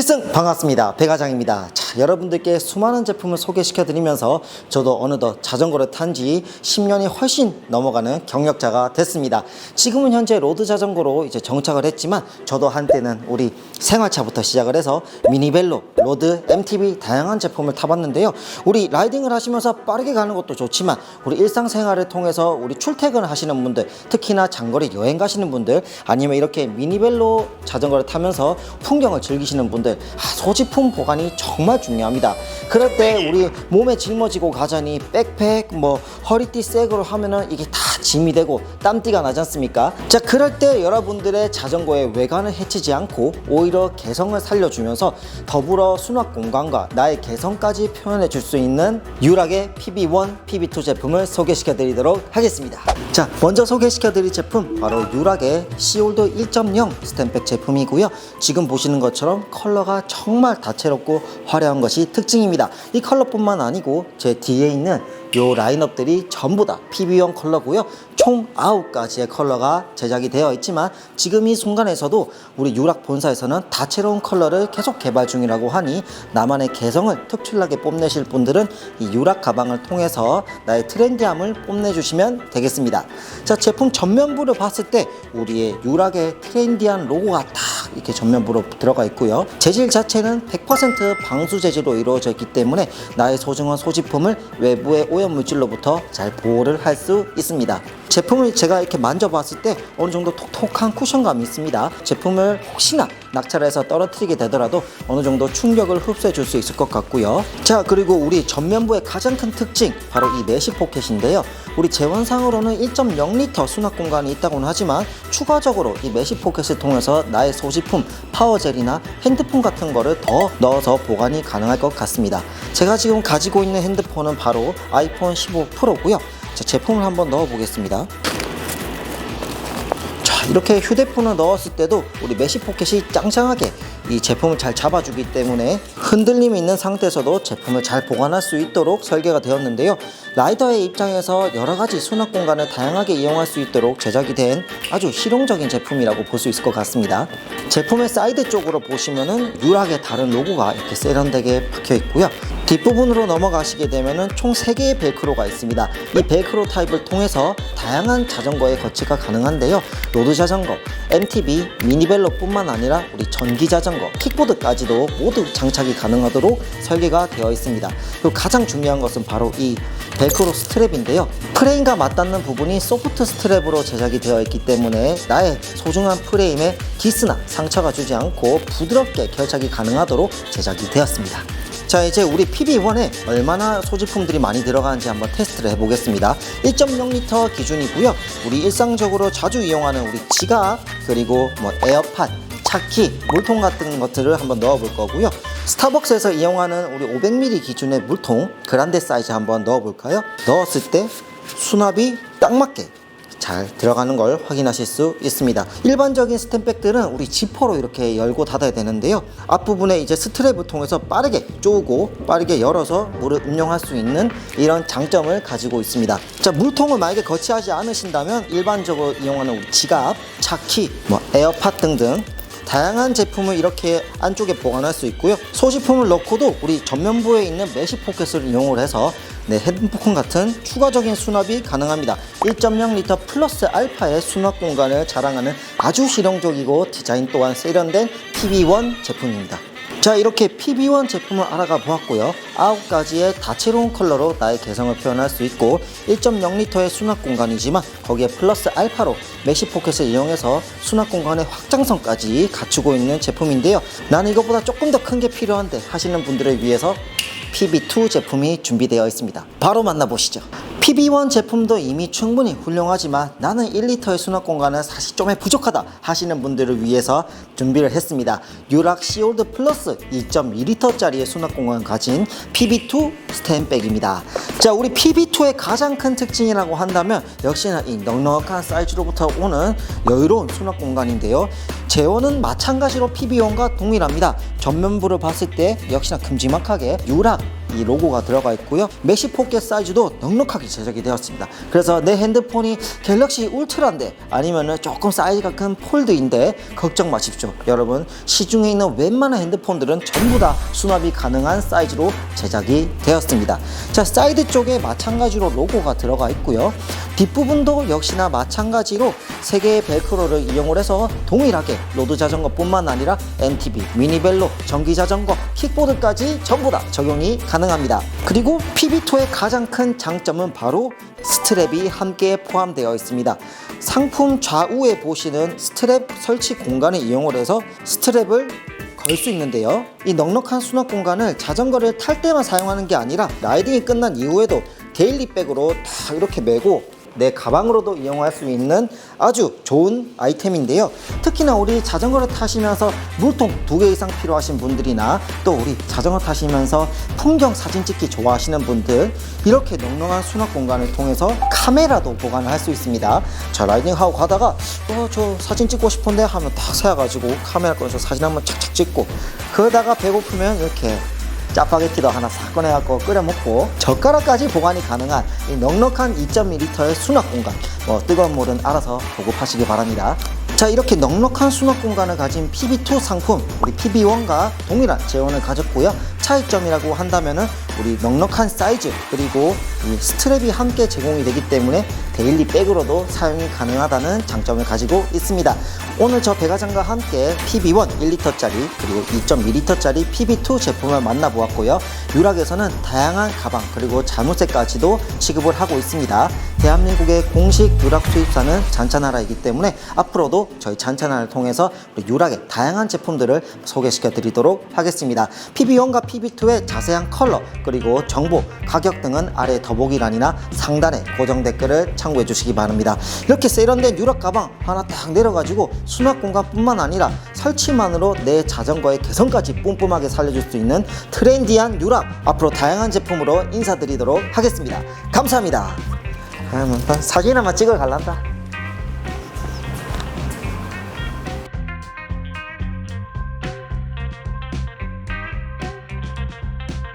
필승 반갑습니다. 배과장입니다. 자, 여러분들께 수많은 제품을 소개시켜 드리면서 저도 어느덧 자전거를 탄 지 10년이 훨씬 넘어가는 경력자가 됐습니다. 지금은 현재 로드 자전거로 이제 정착을 했지만 저도 한때는 우리 생활차부터 시작을 해서 미니벨로, 로드, MTB 다양한 제품을 타봤는데요. 우리 라이딩을 하시면서 빠르게 가는 것도 좋지만 우리 일상생활을 통해서 우리 출퇴근을 하시는 분들, 특히나 장거리 여행 가시는 분들 아니면 이렇게 미니벨로 자전거를 타면서 풍경을 즐기시는 분들 아, 소지품 보관이 정말 중요합니다. 그럴 때 우리 몸에 짊어지고 가자니 백팩 뭐 허리띠 색으로 하면은 이게 다 짐이 되고 땀띠가 나지 않습니까? 자 그럴 때 여러분들의 자전거의 외관을 해치지 않고 오히려 개성을 살려주면서 더불어 수납 공간과 나의 개성까지 표현해 줄 수 있는 유락의 PB1, PB2 제품을 소개시켜 드리도록 하겠습니다. 자 먼저 소개시켜 드릴 제품 바로 유락의 시올드 1.0 스탬백 제품이고요. 지금 보시는 것처럼 컬러 가 정말 다채롭고 화려한 것이 특징입니다. 이 컬러뿐만 아니고 제 뒤에 있는 요 라인업들이 전부 다 PB1 컬러고요. 총 9가지의 컬러가 제작이 되어 있지만 지금 이 순간에서도 우리 유락 본사에서는 다채로운 컬러를 계속 개발 중이라고 하니 나만의 개성을 특출나게 뽐내실 분들은 이 유락 가방을 통해서 나의 트렌디함을 뽐내주시면 되겠습니다. 자, 제품 전면부를 봤을 때 우리의 유락의 트렌디한 로고가 딱 이렇게 전면부로 들어가 있고요. 재질 자체는 100% 방수 재질로 이루어져 있기 때문에 나의 소중한 소지품을 외부의 오염 물질로부터 잘 보호를 할 수 있습니다. 제품을 제가 이렇게 만져봤을 때 어느 정도 톡톡한 쿠션감이 있습니다. 제품을 혹시나 낙차를 해서 떨어뜨리게 되더라도 어느 정도 충격을 흡수해 줄 수 있을 것 같고요. 자, 그리고 우리 전면부의 가장 큰 특징 바로 이 내시 포켓인데요. 우리 재원상으로는 1.0리터 수납 공간이 있다고는 하지만 추가적으로 이 메시 포켓을 통해서 나의 소지품 파워젤이나 핸드폰 같은 거를 더 넣어서 보관이 가능할 것 같습니다. 제가 지금 가지고 있는 핸드폰은 바로 아이폰 15 프로고요. 자, 제품을 한번 넣어 보겠습니다. 자, 이렇게 휴대폰을 넣었을 때도 우리 메시 포켓이 짱짱하게 이 제품을 잘 잡아주기 때문에 흔들림이 있는 상태에서도 제품을 잘 보관할 수 있도록 설계가 되었는데요. 라이더의 입장에서 여러 가지 수납 공간을 다양하게 이용할 수 있도록 제작이 된 아주 실용적인 제품이라고 볼 수 있을 것 같습니다. 제품의 사이드 쪽으로 보시면은 유락의 다른 로고가 이렇게 세련되게 박혀 있고요. 뒷부분으로 넘어가시게 되면은 총 3개의 벨크로가 있습니다. 이 벨크로 타입을 통해서 다양한 자전거의 거치가 가능한데요. 로드 자전거, MTB, 미니벨로뿐만 아니라 우리 전기 자전거, 킥보드까지도 모두 장착이 가능하도록 설계가 되어 있습니다. 그리고 가장 중요한 것은 바로 이 벨크로 스트랩인데요. 프레임과 맞닿는 부분이 소프트 스트랩으로 제작이 되어 있기 때문에 나의 소중한 프레임에 기스나 상처가 주지 않고 부드럽게 결착이 가능하도록 제작이 되었습니다. 자 이제 우리 PB1에 얼마나 소지품들이 많이 들어가는지 한번 테스트를 해보겠습니다. 1.0리터 기준이고요. 우리 일상적으로 자주 이용하는 우리 지갑 그리고 뭐 에어팟 차키, 물통 같은 것들을 한번 넣어 볼 거고요. 스타벅스에서 이용하는 우리 500ml 기준의 물통 그란데 사이즈 한번 넣어 볼까요? 넣었을 때 수납이 딱 맞게 잘 들어가는 걸 확인하실 수 있습니다. 일반적인 스탬백들은 우리 지퍼로 이렇게 열고 닫아야 되는데요. 앞부분에 이제 스트랩을 통해서 빠르게 쪼고 빠르게 열어서 물을 음용할 수 있는 이런 장점을 가지고 있습니다. 자, 물통을 만약에 거치하지 않으신다면 일반적으로 이용하는 지갑, 차키, 뭐 에어팟 등등 다양한 제품을 이렇게 안쪽에 보관할 수 있고요. 소지품을 넣고도 우리 전면부에 있는 메시 포켓을 이용을 해서 네, 핸드폰 같은 추가적인 수납이 가능합니다. 1.0리터 플러스 알파의 수납 공간을 자랑하는 아주 실용적이고 디자인 또한 세련된 PB1 제품입니다. 자 이렇게 PB1 제품을 알아가 보았고요. 9가지의 다채로운 컬러로 나의 개성을 표현할 수 있고 1.0리터의 수납 공간이지만 거기에 플러스 알파로 메시 포켓을 이용해서 수납 공간의 확장성까지 갖추고 있는 제품인데요. 나는 이것보다 조금 더 큰 게 필요한데 하시는 분들을 위해서 PB2 제품이 준비되어 있습니다. 바로 만나보시죠 PB1 제품도 이미 충분히 훌륭하지만 나는 1리터의 수납 공간은 사실 좀 부족하다 하시는 분들을 위해서 준비를 했습니다. 유락 시올드 플러스 2.2리터짜리의 수납 공간을 가진 PB2 스탠백입니다. 자, 우리 PB2의 가장 큰 특징이라고 한다면 역시나 이 넉넉한 사이즈로부터 오는 여유로운 수납 공간인데요. 제원은 마찬가지로 PB1과 동일합니다. 전면부를 봤을 때 역시나 큼지막하게 유락 이 로고가 들어가 있고요. 메시 포켓 사이즈도 넉넉하게 제작이 되었습니다. 그래서 내 핸드폰이 갤럭시 울트라인데 아니면은 조금 사이즈가 큰 폴드인데 걱정 마십시오. 여러분 시중에 있는 웬만한 핸드폰들은 전부 다 수납이 가능한 사이즈로 제작이 되었습니다. 자 사이드 쪽에 마찬가지로 로고가 들어가 있고요. 뒷부분도 역시나 마찬가지로 세 개의 벨크로를 이용을 해서 동일하게 로드 자전거뿐만 아니라 MTB, 미니벨로, 전기 자전거, 킥보드까지 전부 다 적용이 가능합니다. 그리고 PB2의 가장 큰 장점은 바로 스트랩이 함께 포함되어 있습니다. 상품 좌우에 보시는 스트랩 설치 공간을 이용을 해서 스트랩을 걸 수 있는데요. 이 넉넉한 수납 공간을 자전거를 탈 때만 사용하는 게 아니라 라이딩이 끝난 이후에도 데일리 백으로 다 이렇게 메고 내 가방으로도 이용할 수 있는 아주 좋은 아이템인데요. 특히나 우리 자전거를 타시면서 물통 두 개 이상 필요하신 분들이나 또 우리 자전거 타시면서 풍경 사진 찍기 좋아하시는 분들 이렇게 넉넉한 수납 공간을 통해서 카메라도 보관을 할 수 있습니다. 자 라이딩 하고 가다가 어 저 사진 찍고 싶은데 하면 딱 세워가지고 카메라 꺼내서 사진 한번 착착 찍고 그러다가 배고프면 이렇게 짜파게티도 하나 싹 꺼내갖고 끓여 먹고 젓가락까지 보관이 가능한 이 넉넉한 2.2리터의 수납 공간. 뭐 뜨거운 물은 알아서 보급하시기 바랍니다. 자 이렇게 넉넉한 수납 공간을 가진 PB2 상품 우리 PB1과 동일한 재원을 가졌고요 차이점이라고 한다면은 우리 넉넉한 사이즈 그리고 이 스트랩이 함께 제공이 되기 때문에 데일리 백으로도 사용이 가능하다는 장점을 가지고 있습니다 오늘 저 배가장과 함께 PB1 1리터짜리 그리고 2.2리터짜리 PB2 제품을 만나보았고요. 유락에서는 다양한 가방 그리고 자물쇠까지도 취급을 하고 있습니다. 대한민국의 공식 유락 수입사는 잔차나라이기 때문에 앞으로도 저희 잔차나를 통해서 우리 유락의 다양한 제품들을 소개시켜 드리도록 하겠습니다. PB1과 PB2의 자세한 컬러 그리고 정보, 가격 등은 아래 더보기란이나 상단에 고정 댓글을 참고해 주시기 바랍니다. 이렇게 세련된 유락 가방 하나 딱 내려가지고 수납 공간뿐만 아니라 설치만으로 내 자전거의 개성까지 뿜뿜하게 살려줄 수 있는 트렌디한 유락 앞으로 다양한 제품으로 인사드리도록 하겠습니다. 감사합니다. 그러면 사진 한번 찍어 갈란다.